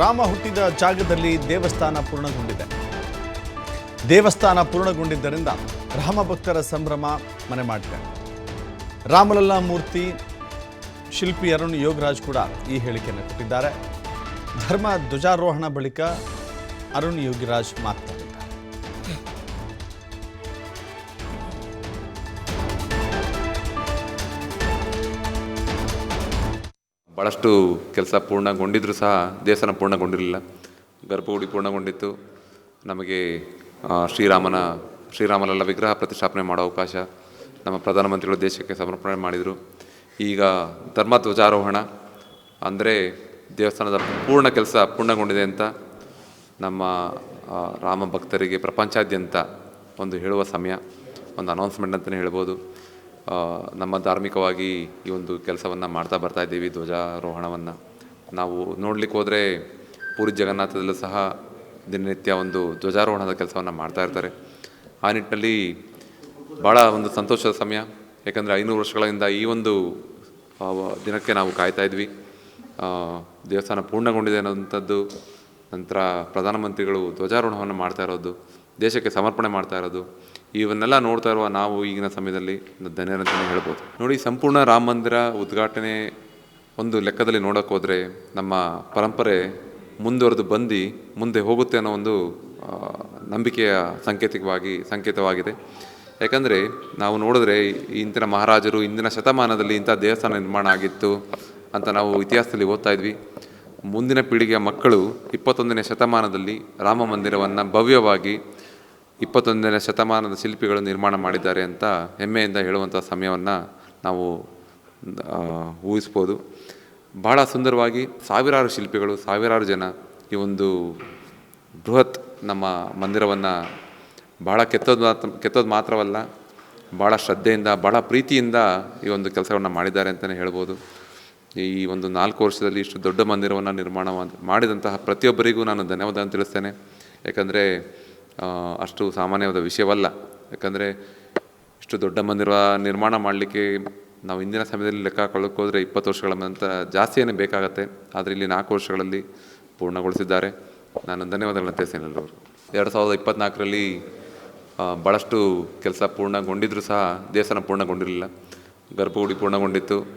ರಾಮ ಹುಟ್ಟಿದ ಜಾಗದಲ್ಲಿ ದೇವಸ್ಥಾನ ಪೂರ್ಣಗೊಂಡಿದೆ. ದೇವಸ್ಥಾನ ಪೂರ್ಣಗೊಂಡಿದ್ದರಿಂದ ರಾಮ ಭಕ್ತರ ಸಂಭ್ರಮ ಮನೆ ಮಾಡಿದೆ. ರಾಮಲಲ್ಲಾ ಮೂರ್ತಿ ಶಿಲ್ಪಿ ಅರುಣ್ ಯೋಗರಾಜ್ ಕೂಡ ಈ ಹೇಳಿಕೆಯನ್ನು ಕೊಟ್ಟಿದ್ದಾರೆ. ಧರ್ಮ ಧ್ವಜಾರೋಹಣ ಬಳಿಕ ಅರುಣ್ ಯೋಗಿರಾಜ್ ಮಾತನಾಡಿದ್ದಾರೆ ಭಾಳಷ್ಟು ಕೆಲಸ ಪೂರ್ಣಗೊಂಡಿದ್ರೂ ಸಹ ದೇವಸ್ಥಾನ ಪೂರ್ಣಗೊಂಡಿರಲಿಲ್ಲ. ಗರ್ಭಗುಡಿ ಪೂರ್ಣಗೊಂಡಿತ್ತು. ನಮಗೆ ಶ್ರೀರಾಮನ ಶ್ರೀರಾಮಲಲ್ಲ ವಿಗ್ರಹ ಪ್ರತಿಷ್ಠಾಪನೆ ಮಾಡೋ ಅವಕಾಶ ನಮ್ಮ ಪ್ರಧಾನಮಂತ್ರಿಗಳು ದೇಶಕ್ಕೆ ಸಮರ್ಪಣೆ ಮಾಡಿದರು. ಈಗ ಧರ್ಮ ಧ್ವಜಾರೋಹಣ, ಅಂದರೆ ದೇವಸ್ಥಾನದ ಪೂರ್ಣ ಕೆಲಸ ಪೂರ್ಣಗೊಂಡಿದೆ ಅಂತ ನಮ್ಮ ರಾಮ ಭಕ್ತರಿಗೆ ಪ್ರಪಂಚಾದ್ಯಂತ ಒಂದು ಹೇಳುವ ಸಮಯ, ಒಂದು ಅನೌನ್ಸ್ಮೆಂಟ್ ಅಂತಲೇ ಹೇಳ್ಬೋದು. ನಮ್ಮ ಧಾರ್ಮಿಕವಾಗಿ ಈ ಒಂದು ಕೆಲಸವನ್ನು ಮಾಡ್ತಾ ಬರ್ತಾ ಇದ್ದೀವಿ, ಧ್ವಜಾರೋಹಣವನ್ನು. ನಾವು ನೋಡಲಿಕ್ಕೆ ಹೋದರೆ ಪೂರಿ ಜಗನ್ನಾಥದಲ್ಲೂ ಸಹ ದಿನನಿತ್ಯ ಒಂದು ಧ್ವಜಾರೋಹಣದ ಕೆಲಸವನ್ನು ಮಾಡ್ತಾ ಇರ್ತಾರೆ. ಆ ನಿಟ್ಟಿನಲ್ಲಿ ಭಾಳ ಒಂದು ಸಂತೋಷದ ಸಮಯ. ಯಾಕಂದರೆ ಐನೂರು ವರ್ಷಗಳಿಂದ ಈ ಒಂದು ದಿನಕ್ಕೆ ನಾವು ಕಾಯ್ತಾ ಇದ್ವಿ. ದೇವಸ್ಥಾನ ಪೂರ್ಣಗೊಂಡಿದೆ ಅನ್ನೋಂಥದ್ದು, ನಂತರ ಪ್ರಧಾನಮಂತ್ರಿಗಳು ಧ್ವಜಾರೋಹಣವನ್ನು ಮಾಡ್ತಾ ಇರೋದು, ದೇಶಕ್ಕೆ ಸಮರ್ಪಣೆ ಮಾಡ್ತಾ ಇರೋದು ಇವನ್ನೆಲ್ಲ ನೋಡ್ತಾ ಇರುವ ನಾವು ಈಗಿನ ಸಮಯದಲ್ಲಿ ಧನ್ಯರಂತಲೇ ಹೇಳ್ಬೋದು. ನೋಡಿ ಸಂಪೂರ್ಣ ರಾಮ ಮಂದಿರ ಉದ್ಘಾಟನೆ ಒಂದು ಲೆಕ್ಕದಲ್ಲಿ ನೋಡೋಕೆ ಹೋದರೆ ನಮ್ಮ ಪರಂಪರೆ ಮುಂದುವರೆದು ಬಂದು ಮುಂದೆ ಹೋಗುತ್ತೆ ಅನ್ನೋ ಒಂದು ನಂಬಿಕೆಯ ಸಂಕೇತಿಕವಾಗಿ, ಸಂಕೇತವಾಗಿದೆ. ಯಾಕಂದರೆ ನಾವು ನೋಡಿದ್ರೆ ಇಂದಿನ ಮಹಾರಾಜರು ಇಂದಿನ ಶತಮಾನದಲ್ಲಿ ಇಂಥ ದೇವಸ್ಥಾನ ನಿರ್ಮಾಣ ಆಗಿತ್ತು ಅಂತ ನಾವು ಇತಿಹಾಸದಲ್ಲಿ ಓದ್ತಾ ಇದ್ವಿ. ಮುಂದಿನ ಪೀಳಿಗೆಯ ಮಕ್ಕಳು ಇಪ್ಪತ್ತೊಂದನೇ ಶತಮಾನದಲ್ಲಿ ರಾಮ ಮಂದಿರವನ್ನು ಭವ್ಯವಾಗಿ ಇಪ್ಪತ್ತೊಂದನೇ ಶತಮಾನದ ಶಿಲ್ಪಿಗಳು ನಿರ್ಮಾಣ ಮಾಡಿದ್ದಾರೆ ಅಂತ ಹೆಮ್ಮೆಯಿಂದ ಹೇಳುವಂಥ ಸಮಯವನ್ನು ನಾವು ಊಹಿಸ್ಬೋದು. ಭಾಳ ಸುಂದರವಾಗಿ ಸಾವಿರಾರು ಶಿಲ್ಪಿಗಳು, ಸಾವಿರಾರು ಜನ ಈ ಒಂದು ಬೃಹತ್ ನಮ್ಮ ಮಂದಿರವನ್ನು ಭಾಳ ಕೆತ್ತೋದು ಮಾತ್ರ ಕೆತ್ತೋದು ಮಾತ್ರವಲ್ಲ ಭಾಳ ಶ್ರದ್ಧೆಯಿಂದ ಭಾಳ ಪ್ರೀತಿಯಿಂದ ಈ ಒಂದು ಕೆಲಸವನ್ನು ಮಾಡಿದ್ದಾರೆ ಅಂತಲೇ ಹೇಳ್ಬೋದು. ಈ ಒಂದು ನಾಲ್ಕು ವರ್ಷದಲ್ಲಿ ಇಷ್ಟು ದೊಡ್ಡ ಮಂದಿರವನ್ನು ನಿರ್ಮಾಣ ಮಾಡ್- ಮಾಡಿದಂತಹ ಪ್ರತಿಯೊಬ್ಬರಿಗೂ ನಾನು ಧನ್ಯವಾದ ತಿಳಿಸ್ತೇನೆ. ಯಾಕಂದರೆ ಅಷ್ಟು ಸಾಮಾನ್ಯವಾದ ವಿಷಯವಲ್ಲ. ಯಾಕಂದರೆ ಇಷ್ಟು ದೊಡ್ಡ ಮಂದಿರ ನಿರ್ಮಾಣ ಮಾಡಲಿಕ್ಕೆ ನಾವು ಇಂದಿನ ಸಮಯದಲ್ಲಿ ಲೆಕ್ಕ ಹಾಕೊಳ್ಳೋಕೆ ಹೋದರೆ ಇಪ್ಪತ್ತು ವರ್ಷಗಳ ನಂತರ ಜಾಸ್ತಿಯೇ ಬೇಕಾಗತ್ತೆ. ಆದರೆ ಇಲ್ಲಿ ನಾಲ್ಕು ವರ್ಷಗಳಲ್ಲಿ ಪೂರ್ಣಗೊಳಿಸಿದ್ದಾರೆ. ನಾನು ಧನ್ಯವಾದಗಳನ್ನು ತಿಳಿಸ್ತೇನೆ ಎಲ್ಲರೂ ಎರಡು ಸಾವಿರದ ಇಪ್ಪತ್ತ್ನಾಲ್ಕರಲ್ಲಿ ಭಾಳಷ್ಟು ಕೆಲಸ ಪೂರ್ಣಗೊಂಡಿದ್ದರೂ ಸಹ ದೇವಸ್ಥಾನ ಪೂರ್ಣಗೊಂಡಿರಲಿಲ್ಲ. ಗರ್ಭಗುಡಿ ಪೂರ್ಣಗೊಂಡಿತ್ತು.